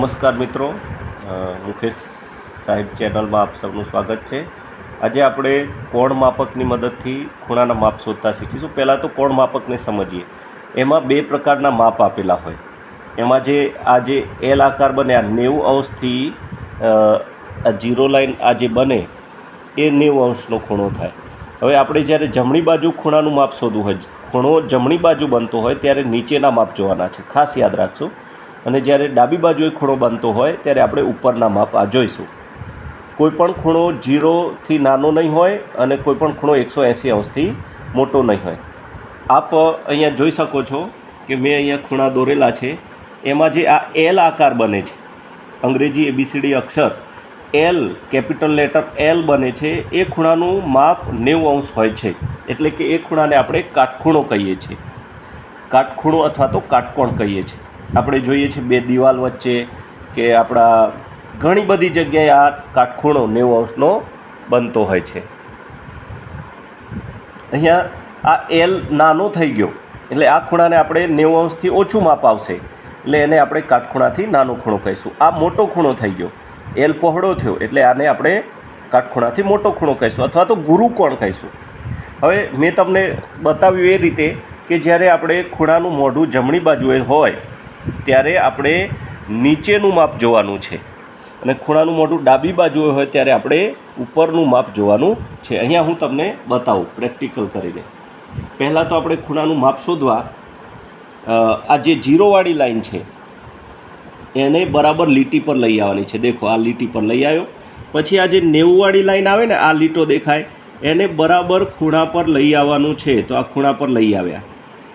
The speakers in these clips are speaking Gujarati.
નમસ્કાર મિત્રો. મુકેશ સાહેબ ચેનલમાં આપ સૌનું સ્વાગત છે. આજે આપણે કોણ માપકની મદદથી ખૂણાના માપ શોધતા શીખીશું. પહેલાં તો કોણ માપકને સમજીએ. એમાં બે પ્રકારના માપ આપેલા હોય. એમાં જે આ જે એલ આકાર બને, આ નેવું અંશથી આ જીરો લાઈન આ જે બને, એ નેવું અંશનો ખૂણો થાય. હવે આપણે જ્યારે જમણી બાજુ ખૂણાનું માપ શોધવું હોય, ખૂણો જમણી બાજુ બનતો હોય, ત્યારે નીચેના માપ જોવાના છે. ખાસ યાદ રાખજો. અને જ્યારે ડાબી બાજુએ ખૂણો બનતો હોય, ત્યારે આપણે ઉપરના માપ આ જોઈશું. કોઈ પણ ખૂણો જીરોથી નાનો નહીં હોય અને કોઈપણ ખૂણો એકસો એંસી અંશથી મોટો નહીં હોય. આપ અહીંયા જોઈ શકો છો કે મેં અહીંયા ખૂણા દોરેલા છે. એમાં જે આ એલ આકાર બને છે, અંગ્રેજી એબીસીડી અક્ષર એલ કેપિટલ લેટર એલ બને છે, એ ખૂણાનું માપ નેવું અંશ હોય છે. એટલે કે એ ખૂણાને આપણે કાટખૂણો કહીએ છીએ. કાટખૂણો અથવા તો કાટકોણ કહીએ છીએ. આપણે જોઈએ છીએ બે દિવાલ વચ્ચે કે આપણા ઘણી બધી જગ્યાએ આ કાટખૂણો નેવું અંશનો બનતો હોય છે. અહીંયા આ એલ નાનો થઈ ગયો, એટલે આ ખૂણાને આપણે નેવું અંશથી ઓછું માપ આવશે, એટલે એને આપણે કાટખૂણાથી નાનો ખૂણો કહીશું. આ મોટો ખૂણો થઈ ગયો, એલ પહોળો થયો, એટલે આને આપણે કાટખૂણાથી મોટો ખૂણો કહીશું, અથવા તો ગુરુકોણ કહીશું. હવે મેં તમને બતાવ્યું એ રીતે કે જ્યારે આપણે ખૂણાનું મોઢું જમણી બાજુએ હોય ત્યારે આપણે નીચેનું માપ જોવાનું છે. અને ખૂણાનું મોઢું ડાબી બાજુએ હોય ત્યારે આપણે ઉપરનું માપ જોવાનું છે. અહીંયા હું તમને બતાવું, પ્રેક્ટિકલ કરીને. પહેલાં તો આપણે ખૂણાનું માપ શોધવા. આ જે જીરોવાળી લાઈન છે, એને બરાબર લીટી પર લઈ આવવાની છે. દેખો, આ લીટી પર લઈ આવ્યો. પછી આ જે નેવુંવાળી લાઈન આવે ને, આ લીટો દેખાય. એને બરાબર ખૂણા પર લઈ આવવાનું છે. તો આ ખૂણા પર લઈ આવ્યા.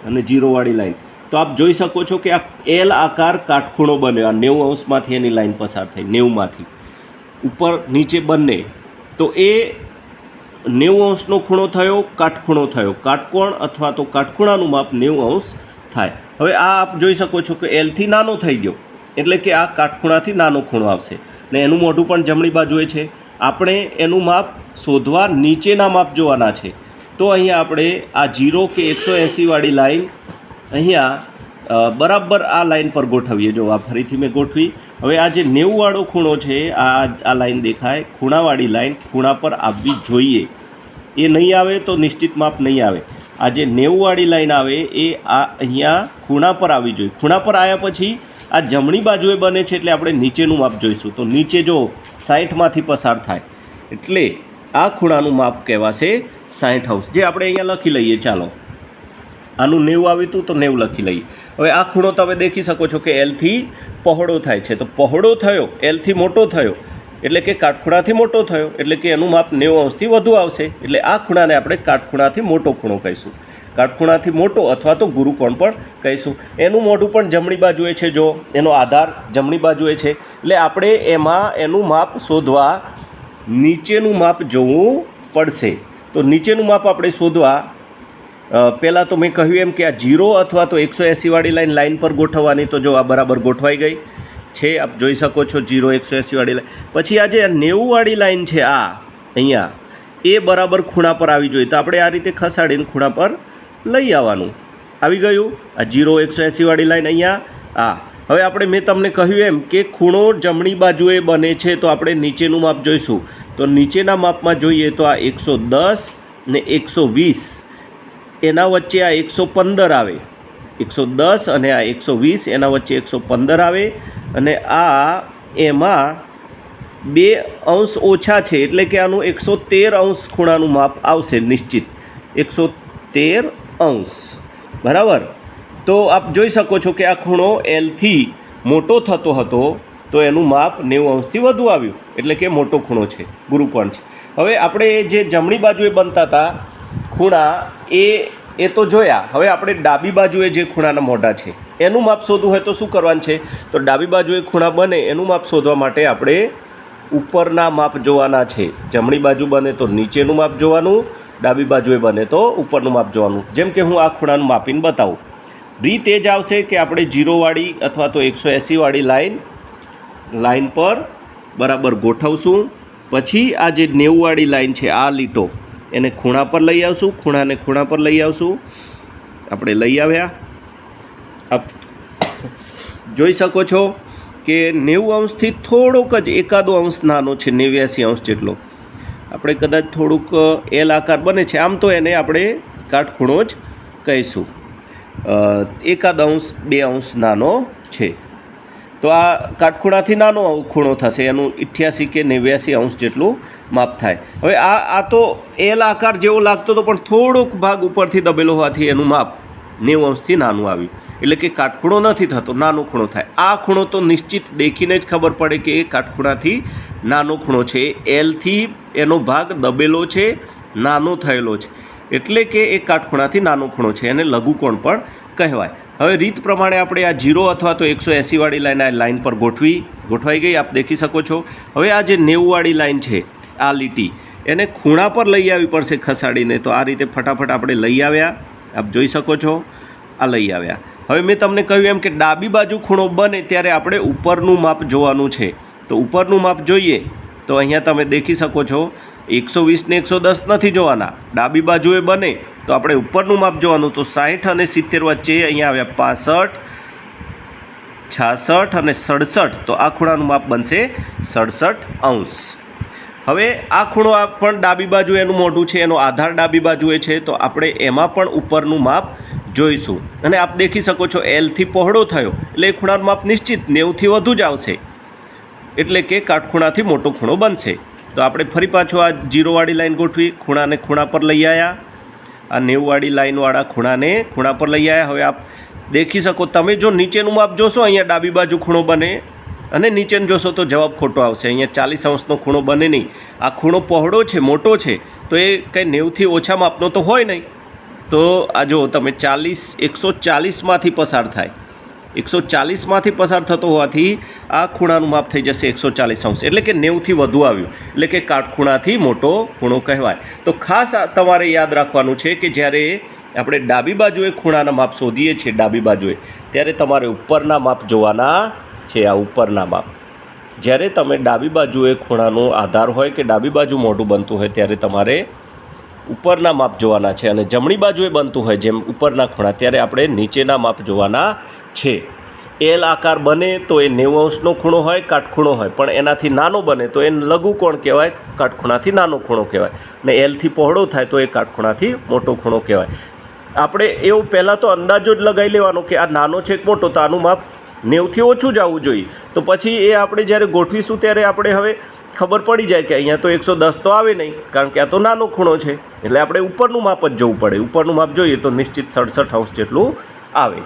અને જીરોવાળી લાઈન. તો આપ જોઈ શકો છો કે આ એલ આકાર કાટખૂણો બન્યો આ નેવું અંશમાંથી એની લાઈન પસાર થઈ, નેવુંમાંથી. ઉપર, નીચે બંને. તો એ નેવું અંશનો ખૂણો થયો, કાટખૂણો થયો. કાટકોણ અથવા તો કાટખૂણાનું માપ નેવું અંશ થાય. હવે આ આપ જોઈ શકો છો કે એલથી નાનો થઈ ગયો. એટલે કે આ કાટખૂણાથી નાનો ખૂણો આવશે. ને એનું મોઢું પણ જમણી બાજુએ છે. આપણે એનું માપ શોધવા નીચેના માપ જોવાના છે. તો અહીંયા આપણે આ જીરો કે એકસો એંસીવાળી લાઈન અહીંયા બરાબર આ લાઈન પર ગોઠવીએ. જો આ ફરીથી મેં ગોઠવી. હવે આ જે નેવુંવાળો ખૂણો છે, આ આ લાઈન દેખાય. ખૂણાવાળી લાઈન ખૂણા પર આવવી જોઈએ. એ નહીં આવે તો નિશ્ચિત માપ નહીં આવે. આ જે નેવુંવાળી લાઈન આવે, એ આ અહીંયા ખૂણા પર આવવી જોઈએ. ખૂણા પર આવ્યા પછી આ જમણી બાજુએ બને છે એટલે આપણે નીચેનું માપ જોઈશું. તો નીચે જો સાઠમાંથી પસાર થાય, એટલે આ ખૂણાનું માપ કહેવાશે સાઠ હાઉસ. જે આપણે અહીંયા લખી લઈએ, ચાલો. આનું નેવું આવ્યું હતું તો નેવું લખી લઈએ. હવે આ ખૂણો તમે દેખી શકો છો કે એલથી પહોળો થાય છે. તો પહોળો થયો એલથી મોટો થયો, એટલે કે કાટખૂણાથી મોટો થયો, એટલે કે એનું માપ નેવું અંશથી વધુ આવશે, એટલે આ ખૂણાને આપણે કાટખૂણાથી મોટો ખૂણો કહીશું. કાટખૂણાથી મોટો અથવા તો ગુરુકોણ પણ કહીશું. એનું મોઢું પણ જમણી બાજુએ છે જો, એનો આધાર જમણી બાજુએ છે, એટલે આપણે એમાં એનું માપ શોધવા નીચેનું માપ જોવું પડશે. તો નીચેનું માપ આપણે શોધવા પહેલાં તો મેં કહ્યું એમ કે આ જીરો અથવા તો એકસો એંસીવાળી લાઈન લાઈન પર ગોઠવવાની તો જો આ બરાબર ગોઠવાઈ ગઈ. છે, આપ જોઈ શકો છો જીરો, એકસો એંસીવાળી લાઈન. પછી આ જે નેવુંવાળી લાઈન છે, આ અહીંયા, એ બરાબર ખૂણા પર આવી જોઈએ તો આપણે આ રીતે ખસાડીને ખૂણા પર લઈ આવવાનું. આવી ગયું. આ જીરો, એકસો એંસીવાળી લાઈન અહીંયા, આ. હવે આપણે મેં તમને કહ્યું એમ કે ખૂણો જમણી બાજુએ બને છે, તો આપણે નીચેનું માપ જોઈશું. તો નીચેના માપમાં જોઈએ તો આ એકસો દસ ને એકસો વીસ. એના વચ્ચે આ એકસો પંદર આવે. એકસો દસ અને આ એકસો વીસ એના વચ્ચે એકસો પંદર આવે અને આ એમાં બે અંશ ઓછા છે એટલે કે આનું એકસો તેર અંશ ખૂણાનું માપ આવશે નિશ્ચિત. એકસો તેર અંશ. બરાબર? તો આપ જોઈ શકો છો કે આ ખૂણો એલથી મોટો થતો હતો તો એનું માપ નેવું અંશથી વધુ આવ્યું. એટલે કે મોટો ખૂણો છે, ગુરુકોણ છે. હવે આપણે જે જમણી બાજુએ બનતા હતા, ખૂણા એ એ તો જોયા. હવે આપણે ડાબી બાજુએ જે ખૂણાના મોઢા છે, એનું માપ શોધવું હોય તો શું કરવાનું છે? તો ડાબી બાજુએ ખૂણા બને, એનું માપ શોધવા માટે આપણે ઉપરના માપ જોવાના છે. જમણી બાજુ બને તો નીચેનું માપ જોવાનું, ડાબી બાજુએ બને તો ઉપરનું માપ જોવાનું. જેમ કે હું આ ખૂણાનું માપીને બતાવું. રીત એ જ આવશે કે આપણે જીરોવાળી અથવા તો એકસો એંસીવાળી લાઈન લાઈન પર બરાબર ગોઠવશું. પછી આ જે નેવુંવાળી લાઈન છે, આ લીટો એને ખૂણા પર લઈ આવશું, ખૂણાને ખૂણા પર લઈ આવશું. આપણે લઈ આવ્યા. આપ જોઈ શકો છો કે નેવું અંશથી થોડોક જ એકાદો અંશ નાનો છે, નેવ્યાસી અંશ જેટલો. આપણે કદાચ થોડુંક એલ આકાર બને છે, આમ તો એને આપણે કાટખૂણો જ કહીશું. એકાદ અંશ, બે અંશ નાનો છે. તો આ કાટખૂણાથી નાનો ખૂણો થશે, એનું ઇઠ્યાસી કે નેવ્યાસી અંશ જેટલું માપ થાય. હવે આ આ તો એલ આકાર જેવો લાગતો હતો પણ થોડોક ભાગ ઉપરથી દબેલો હોવાથી એનું માપ નેવું અંશથી નાનું આવ્યું. એટલે કે કાટખૂણો નથી થતો, નાનો ખૂણો થાય. આ ખૂણો તો નિશ્ચિત દેખીને જ ખબર પડે કે એ કાટખૂણાથી નાનો ખૂણો છે. એલથી એનો ભાગ દબેલો છે, નાનો થયેલો છે. એટલે કે એ કાટખૂણાથી નાનો ખૂણો છે, એને લઘુકોણ પણ કહેવાય. હવે રીત પ્રમાણે આપણે આ જીરો અથવા તો એકસો એંસીવાળી લાઈન, આ લાઈન પર ગોઠવી, ગોઠવાઈ ગઈ. આપ દેખી શકો છો. હવે આ જે નેવુંવાળી લાઈન છે, આ લીટી, એને ખૂણા પર લઈ આવવી પડશે ખસાડીને. તો આ રીતે ફટાફટ આપણે લઈ આવ્યા. આપ જોઈ શકો છો, આ લઈ આવ્યા. હવે મેં તમને કહ્યું એમ કે ડાબી બાજુ ખૂણો બને ત્યારે આપણે ઉપરનું માપ જોવાનું છે. તો ઉપરનું માપ જોઈએ. તો અહીંયા તમે દેખી શકો છો એકસો વીસને એકસો દસ નથી જોવાના. ડાબી બાજુએ બને તો આપણે ઉપરનું માપ જોવાનું તો સાહીઠ અને સિત્તેર વચ્ચે અહીંયા આવ્યા પાસઠ, છાસઠ અને સડસઠ. તો આ ખૂણાનું માપ બનશે સડસઠ અંશ. હવે આ ખૂણો પણ ડાબી બાજુ એનું મોઢું છે, એનો આધાર ડાબી બાજુએ છે, તો આપણે એમાં પણ ઉપરનું માપ જોઈશું. અને આપ દેખી શકો છો એલથી પહોળો થયો, એટલે એ ખૂણાનું માપ નિશ્ચિત નેવુંથી વધુ જ આવશે. એટલે કે કાટખૂણાથી મોટો ખૂણો બનશે. તો આપણે ફરી પાછો આ જીરોવાળી લાઈન ગોઠવી, ખૂણાને ખૂણા પર લઈ આવ્યા આ નેવુંવાળી લાઈનવાળા ખૂણાને ખૂણા પર લઈ આવ્યા હવે આપ દેખી શકો તમે, જો નીચેનું માપ જોશો, અહીંયા ડાબી બાજુ ખૂણો બને અને નીચેનું જોશો તો જવાબ ખોટો આવશે. અહીંયા ચાલીસ અંશનો ખૂણો બને નહીં. આ ખૂણો પહોળો છે, મોટો છે, તો એ કંઈ નેવથી ઓછા માપનો તો હોય નહીં. તો આ જો તમે ચાલીસ, એકસો ચાલીસમાંથી પસાર થાય એકસો ચાલીસમાંથી પસાર થતો હોવાથી આ ખૂણાનું માપ થઈ જશે એકસો ચાલીસ અંશ. એટલે કે નેવુંથી વધુ આવ્યું. એટલે કે કાટખૂણાથી મોટો ખૂણો કહેવાય. તો ખાસ તમારે યાદ રાખવાનું છે કે જ્યારે આપણે ડાબી બાજુએ ખૂણાના માપ શોધીએ છીએ, ડાબી બાજુએ, ત્યારે તમારે ઉપરના માપ જોવાના છે આ ઉપરના માપ. જ્યારે તમે ડાબી બાજુએ ખૂણાનો આધાર હોય કે ડાબી બાજુ મોઢું બનતું હોય, ત્યારે તમારે ઉપરના માપ જોવાના છે અને જમણી બાજુએ બનતું હોય જેમ ઉપરના ખૂણા, ત્યારે આપણે નીચેના માપ જોવાના છે. એલ આકાર બને તો એ નેવું અંશનો ખૂણો હોય, કાટખૂણો હોય, પણ એનાથી નાનો બને તો એ લઘુકોણ કહેવાય? કાટખૂણાથી નાનો ખૂણો કહેવાય. ને એલથી પહોળો થાય તો એ કાટખૂણાથી મોટો ખૂણો કહેવાય. આપણે એવું પહેલાં તો અંદાજો જ લગાવી લેવાનો કે આ નાનો છે કે મોટો, તો આનું માપ નેવથી ઓછું જ આવવું જોઈએ. તો પછી એ આપણે જ્યારે ગોઠવીશું, ત્યારે આપણે હવે ખબર પડી જાય કે અહીંયા તો એકસો દસ તો આવે નહીં, કારણ કે આ તો નાનો ખૂણો છે. એટલે આપણે ઉપરનું માપ જ જોવું પડે. ઉપરનું માપ જોઈએ તો નિશ્ચિત સડસઠ અંશ જેટલું આવે.